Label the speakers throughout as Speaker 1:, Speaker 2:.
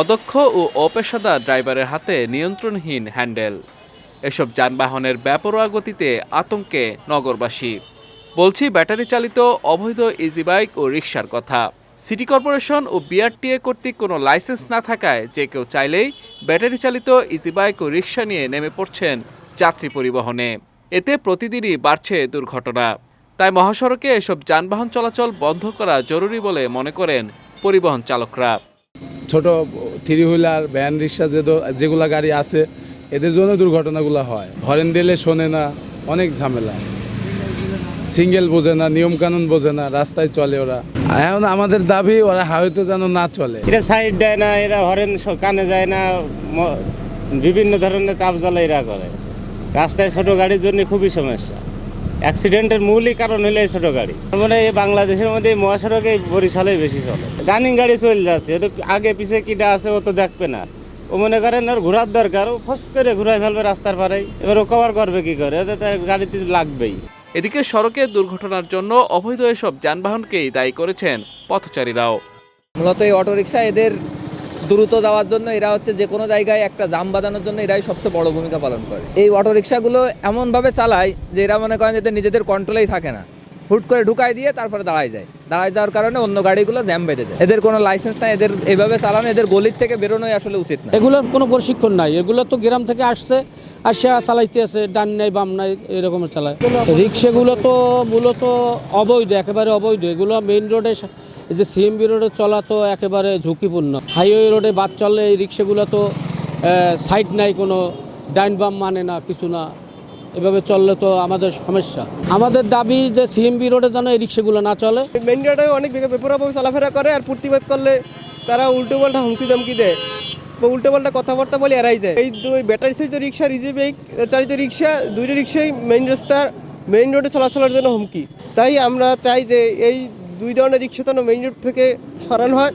Speaker 1: অদক্ষ ও অপেশাদার ড্রাইভারের হাতে নিয়ন্ত্রণহীন হ্যান্ডেল। এসব যানবাহনের ব্যাপরোয়া গতিতে আতঙ্কে নগরবাসী। বলছি, ব্যাটারি চালিত অবৈধ ইজি বাইক ও রিক্সার কথা। সিটি কর্পোরেশন ও বিআরটিএ কর্তৃক কোনো লাইসেন্স না থাকায় যে কেউ চাইলেই ব্যাটারি চালিত ইজি বাইক ও রিক্সা নিয়ে নেমে পড়ছেন যাত্রী পরিবহনে। এতে প্রতিদিনই বাড়ছে দুর্ঘটনা। তাই মহাসড়কে এসব যানবাহন চলাচল বন্ধ করা জরুরি বলে মনে করেন পরিবহন চালকরা।
Speaker 2: ছোট থ্রি হুইলার, ভ্যান, রিক্সা যে যেগুলো গাড়ি আছে, এদের জন্য দুর্ঘটনাগুলো হয়। হরেন দিলে শোনে না, অনেক ঝামেলা। সিঙ্গেল বোঝে না, নিয়মকানুন বোঝে না, রাস্তায় চলে ওরা। এখন আমাদের দাবি, ওরা হাইওয়েতে যেন না চলে।
Speaker 3: এরা সাইড দেয় না, এরা হরেন কানে যায় না বিভিন্ন ধরনের তাপ জ্বালা এরা করে। রাস্তায় ছোট গাড়ির জন্য খুবই সমস্যা। অ্যাক্সিডেন্টের মূলই কারণ হলো এই ছোট গাড়ি। তার মানে এই বাংলাদেশের মধ্যে এই মহাসড়কে এই বরিশালেই বেশি চলে। রানিং গাড়ি চলে যাচ্ছে এটা আগে পিছে কিটা আছে ও তো দেখবে না। ও মনে করেন ওর ঘোরার দরকার ও ফস করে ঘুরাই ফেলবে রাস্তার পাড়ায় এবার ও কভার করবে কি করে? ওদের তো গাড়িতে লাগবেই।
Speaker 1: এদিকে সড়কে দুর্ঘটনার জন্য অবৈধ এসব যানবাহনকেই দায়ী করেছেন পথচারীরাও।
Speaker 4: মূলত এই অটোরিকশা এদের দ্রুত যাওয়ার জন্য এরা হচ্ছে যে কোনো জায়গায় একটা জাম বাঁধানোর জন্য এরাই সবচেয়ে বড় ভূমিকা পালন করে। এই অটোরিকশাগুলো এমনভাবে চালায় যে এরা মনে করেন এদের নিজেদের কন্ট্রোলেই থাকে না। হুট করে ঢুকাই দিয়ে তারপরে দাঁড়ায় যায়। দাঁড়ায় যাওয়ার কারণে অন্য গাড়িগুলো জ্যাম বেঁধে যায়। এদের কোনো লাইসেন্স নাই, এদের এইভাবে চালানো, এদের গলির থেকে বেরোনোই আসলে উচিত না।
Speaker 5: এগুলোর কোনো প্রশিক্ষণ নাই। এগুলো তো গ্রাম থেকে আসছে, আসে চালাইতে আছে ডান নাই, বাম নাই, এরকম চালায়। রিক্সাগুলো তো মূলত অবৈধ, একেবারে অবৈধ। এগুলো মেইন রোডে এই যে সিএমবি রোডে চলা তো একেবারে ঝুঁকিপূর্ণ। হাইওয়ে রোডে বাদ চললে এই রিক্সাগুলো তো সাইড নাই কোনো, ডাইন বাম মানে না, কিছু না। এভাবে চললে তো আমাদের সমস্যা। আমাদের দাবি যে সিএমবি রোডে যেন এই রিক্সাগুলো না চলে।
Speaker 6: মেন রোডে অনেক বেপরোয়াভাবে চলাফেরা করে আর প্রতিবাদ করলে তারা উল্টো পাল্টা হুমকি দমকি দেয় বা উল্টো পাল্টা কথাবার্তা বলে এড়াই যায়। এই দুই ব্যাটারি চালিত রিক্সা রিজেভ চালিত রিক্সা, দুইটা রিক্সাই মেইন রাস্তার মেইন রোডে চলাচলের জন্য হুমকি। তাই আমরা চাই যে এই দুই ধরনের রিক্সা যেন মেইন রোড থেকে সরানো হয়।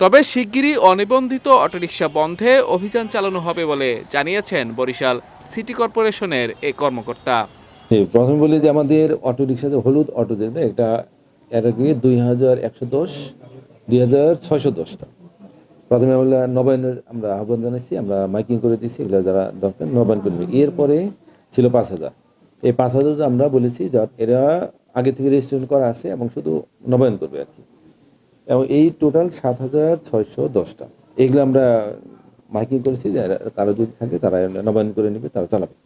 Speaker 1: তবে শিগগিরই অনিবন্ধিত অটোরিকশা বন্ধে অভিযান চালানো হবে বলে জানিয়েছেন বরিশাল সিটি কর্পোরেশনের এই কর্মকর্তা।
Speaker 7: প্রথমে বলি যে আমাদের অটো রিক্সাতে হলুদ অটো যেটা এটা এর আগে দুই হাজার একশো দশ দুই হাজার ছয়শো দশটা প্রথমে আমরা নবায়নের আমরা আহ্বান জানাইছি আমরা মাইকিং করে দিয়েছি এগুলো যারা দরকার নবায়ন করে নেবে এরপরে ছিল পাঁচ হাজার। এই পাঁচ হাজার আমরা বলেছি যা এরা আগে থেকে রেজিস্ট্রেশন করা আছে এবং শুধু নবায়ন করবে আর কি। এবং এই টোটাল সাত হাজার ছয়শো দশটা। এগুলো আমরা মাইকিং করেছি যে তারা যদি থাকে তারা নবায়ন করে নেবে, তারা চালাবে।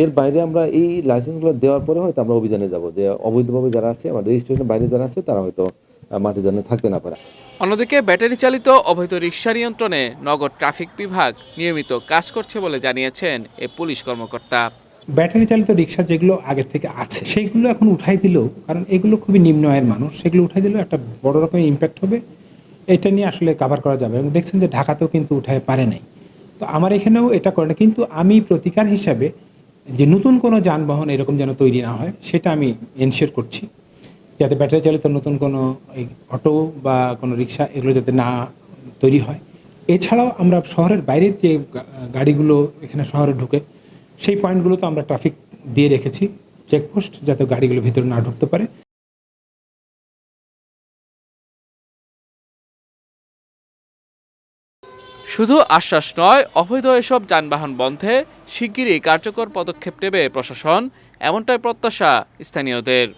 Speaker 7: এর বাইরে আমরা এই লাইসেন্সগুলো দেওয়ার পরে হয়তো আমরা অভিযানে যাব যে অবৈধভাবে যারা আছে, আমাদের রেজিস্ট্রেশনের বাইরে যারা আছে, তারা হয়তো মাঠে যেন থাকতে না পারে।
Speaker 1: অন্যদিকে ব্যাটারি চালিত অবৈধ রিক্সা নিয়ন্ত্রণে নগর ট্রাফিক বিভাগ নিয়মিত কাজ করছে বলে জানিয়েছেন এ পুলিশ কর্মকর্তা।
Speaker 8: ব্যাটারি চালিত রিক্সা যেগুলো আগের থেকে আছে, সেইগুলো এখন উঠাই দিলেও, কারণ এগুলো খুবই নিম্ন আয়ের মানুষ, সেগুলো উঠাই দিলেও একটা বড় রকমের ইম্প্যাক্ট হবে। এটা নিয়ে আসলে কাভার করা যাবে। এবং দেখছেন যে ঢাকাতেও কিন্তু উঠায় পারে নাই। তো আমার এখানেও এটা করে না। কিন্তু আমি প্রতিকার হিসাবে যে নতুন কোনো যানবাহন এরকম যেন তৈরি না হয়, সেটা আমি এনশিওর করছি। যাতে ব্যাটারি চালিত নতুন কোনো এই অটো বা কোনো রিক্সা এগুলো যাতে না তৈরি হয়। এছাড়াও আমরা শহরের বাইরের যে গাড়িগুলো এখানে শহরে ঢুকে সেই পয়েন্টগুলোতে আমরা ট্রাফিক দিয়ে রেখেছি চেকপোস্ট যাতে গাড়িগুলো ভিতরে না ঢুকতে পারে।
Speaker 1: শুধু আশ্বাস নয়, অবৈধ এসব যানবাহন বন্ধে শিগগিরই কার্যকর পদক্ষেপ নেবে প্রশাসন, এমনটাই প্রত্যাশা স্থানীয়দের।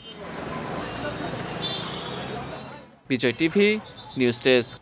Speaker 1: Bijoy TV, news desk.